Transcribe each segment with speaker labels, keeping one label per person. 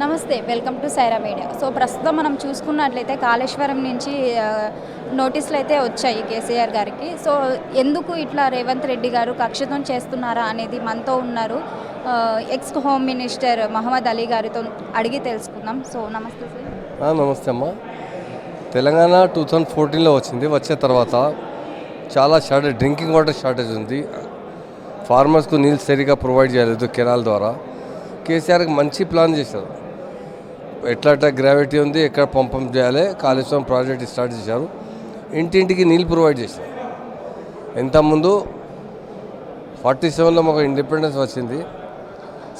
Speaker 1: నమస్తే welcome to Saira media. So ప్రస్తుతం మనం చూసుకున్నట్లయితే కాళేశ్వరం నుంచి నోటీసులు అయితే వచ్చాయి కేసీఆర్ గారికి. సో ఎందుకు ఇట్లా రేవంత్ రెడ్డి గారు కక్షితం చేస్తున్నారా అనేది మనతో ఉన్నారు ex home minister Mohammed Ali గారితో అడిగి తెలుసుకుందాం. సో నమస్తే సార్.
Speaker 2: నమస్తే అమ్మ. తెలంగాణ టూ థౌజండ్ ఫోర్టీన్లో వచ్చింది. వచ్చే తర్వాత చాలా షార్టేజ్ డ్రింకింగ్ వాటర్ షార్టేజ్ ఉంది. ఫార్మర్స్కు నీళ్ళు సరిగా ప్రొవైడ్ చేయలేదు కెనాల్ ద్వారా. కేసీఆర్కి మంచి ప్లాన్ చేశారు. ఎట్లా గ్రావిటీ ఉంది ఎక్కడ పంపం చేయాలి కాళేశ్వరం ప్రాజెక్ట్ స్టార్ట్ చేశారు. ఇంటింటికి నీళ్ళు ప్రొవైడ్ చేశారు. ఇంతకుముందు ఫార్టీ సెవెన్లో మాకు ఇండిపెండెన్స్ వచ్చింది.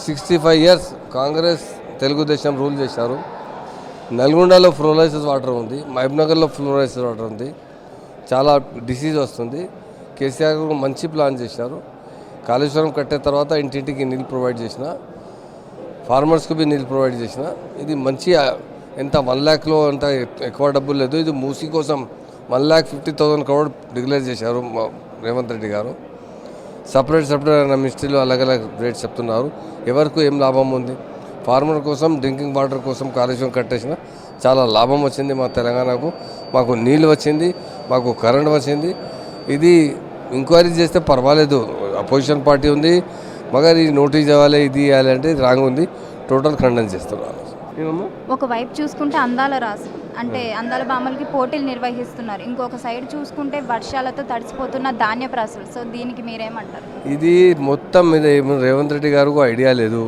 Speaker 2: Sixty five years Congress Telugu Desam rule చేశారు. నల్గొండలో ఫ్లోరైసిస్ వాటర్ ఉంది మహబూబ్నగర్లో ఫ్లోరైసిస్ వాటర్ ఉంది. చాలా డిసీజ్ వస్తుంది. కేసీఆర్ మంచి ప్లాన్ చేశారు. కాళేశ్వరం కట్టే తర్వాత ఇంటింటికి నీళ్ళు ప్రొవైడ్ చేసిన ఫార్మర్స్కి బి నీళ్ళు ప్రొవైడ్ చేసిన ఇది మంచి ఎంత వన్ ల్యాక్లో అంత ఎక్కువ డబ్బులు లేదు. ఇది మూసీ కోసం one lakh fifty thousand crore declare చేశారు రేవంత్ రెడ్డి గారు. సపరేట్ సపరేట్ అయిన మినిస్ట్రీలో అలగ్ అలగ్ రేట్స్ చెప్తున్నారు. ఎవరికి ఏం లాభం ఉంది? ఫార్మర్ కోసం డ్రింకింగ్ వాటర్ కోసం కాలుష్యం కట్టేసిన చాలా లాభం వచ్చింది మా తెలంగాణకు. మాకు నీళ్ళు వచ్చింది మాకు కరెంట్ వచ్చింది. ఇది ఎంక్వైరీ చేస్తే పర్వాలేదు. అపోజిషన్ పార్టీ ఉంది. మగర్ ఈ నోటీస్ ఇవ్వాలి ఇది ఇవ్వాలి అంటే ఇది రాంగ్ ఉంది. టోటల్ ఖండన చేస్తున్నారు
Speaker 1: ఒకవైపు చూసుకుంటే అందాల రాసు అంటే అందాల బామలకి పోటీలు నిర్వహిస్తున్నారు. ఇంకొక సైడ్ చూసుకుంటే వర్షాలతో తడిసిపోతున్న ధాన్యపు రాసులు సో దీనికి మీరేమంటారు?
Speaker 2: ఇది మొత్తం మీద రేవంత్ రెడ్డి గారికి ఐడియా లేదు.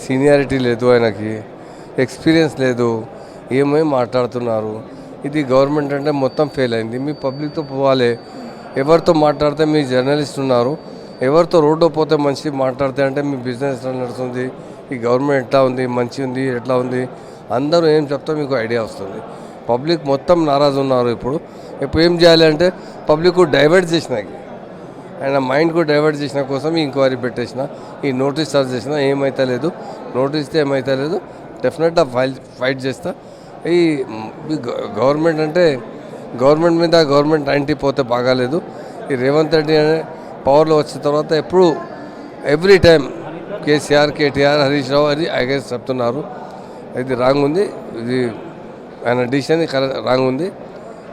Speaker 2: సీనియారిటీ లేదు ఆయనకి. ఎక్స్పీరియన్స్ లేదు. ఏమై మాట్లాడుతున్నారు? ఇది గవర్నమెంట్ అంటే మొత్తం ఫెయిల్ అయింది. మీ పబ్లిక్తో పోవాలి. ఎవరితో మాట్లాడితే మీ జర్నలిస్ట్ ఉన్నారు. ఎవరితో రోడ్డు పోతే మంచి మాట్లాడితే అంటే మీ బిజినెస్ ఎట్లా నడుస్తుంది ఈ గవర్నమెంట్ ఎట్లా ఉంది మంచి ఉంది ఎట్లా ఉంది అందరూ ఏం చెప్తా మీకు ఐడియా వస్తుంది. పబ్లిక్ మొత్తం నారాజు ఉన్నారు ఇప్పుడు. ఇప్పుడు ఏం చేయాలి అంటే పబ్లిక్ డైవర్ట్ చేసినాకి ఆయన మైండ్కు డైవర్ట్ చేసిన కోసం ఈ పెట్టేసిన ఈ నోటీస్ సర్చ్ చేసిన ఏమైతే లేదు నోటీస్ ఏమైతే లేదు డెఫినెట్గా ఫైల్ ఫైట్ చేస్తా. ఈ గవర్నమెంట్ అంటే గవర్నమెంట్ మీద గవర్నమెంట్ నైంటీ పోతే బాగాలేదు. ఈ రేవంత్ రెడ్డి అనే పవర్లో వచ్చిన తర్వాత ఎప్పుడు every time KCR KTR Harish Rao అది ఐగెస్ చెప్తున్నారు. ఇది రాంగ్ ఉంది. ఇది ఆయన డిసిషన్ రాంగ్ ఉంది.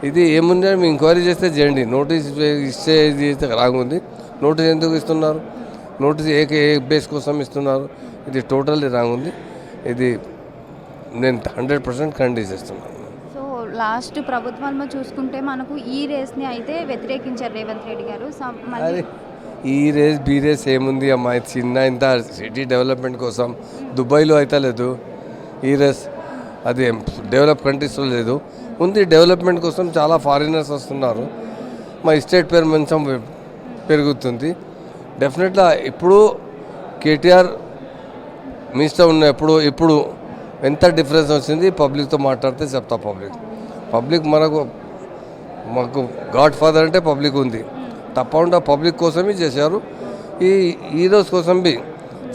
Speaker 2: ఇది ఏముంది మీ ఎంక్వైరీ చేస్తే చేయండి. నోటీస్ ఇస్తే ఇది చేస్తే రాంగ్ ఉంది. నోటీస్ ఎందుకు ఇస్తున్నారు? నోటీస్ ఏ ఏ బేస్ కోసం ఇస్తున్నారు? ఇది టోటల్లీ రాంగ్ ఉంది. ఇది నేను హండ్రెడ్ పర్సెంట్ ఖండీ చేస్తున్నాను.
Speaker 1: లాస్ట్ ప్రభుత్వంలో చూసుకుంటే మనకు ఈ రేస్ని అయితే వ్యతిరేకించారు రేవంత్ రెడ్డి గారు. మళ్ళీ
Speaker 2: ఈ రేస్ బీ రేస్ ఏముంది అమ్మాయి చిన్న ఇంత సిటీ డెవలప్మెంట్ కోసం దుబాయ్లో అయితే లేదు. ఈ రేస్ అది డెవలప్ కంట్రీస్లో లేదు. ఉంది డెవలప్మెంట్ కోసం చాలా ఫారినర్స్ వస్తున్నారు. మా స్టేట్ పేరు మంచం పెరుగుతుంది. డెఫినెట్గా ఇప్పుడు కేటీఆర్ మినిస్టర్ ఉన్నప్పుడు ఇప్పుడు ఎంత డిఫరెన్స్ వచ్చింది పబ్లిక్తో మాట్లాడితే చెప్తా పబ్లిక్ పబ్లిక్ మనకు మాకు గాడ్ ఫాదర్ అంటే పబ్లిక్ ఉంది. తప్పకుండా పబ్లిక్ కోసమే చేశారు. ఈ హీరోస్ కోసం బి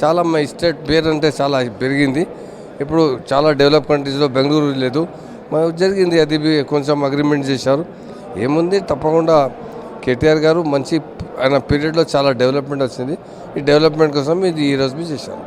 Speaker 2: చాలా మా స్టేట్ పేరు అంటే చాలా పెరిగింది. ఇప్పుడు చాలా డెవలప్ కంట్రీస్లో బెంగళూరు లేదు. మాకు జరిగింది అది కొంచెం అగ్రిమెంట్ చేశారు. ఏముంది తప్పకుండా కేటీఆర్ గారు మంచి ఆయన పీరియడ్లో చాలా డెవలప్మెంట్ వచ్చింది. ఈ డెవలప్మెంట్ కోసం ఇది ఈరోజు మీ చేశారు.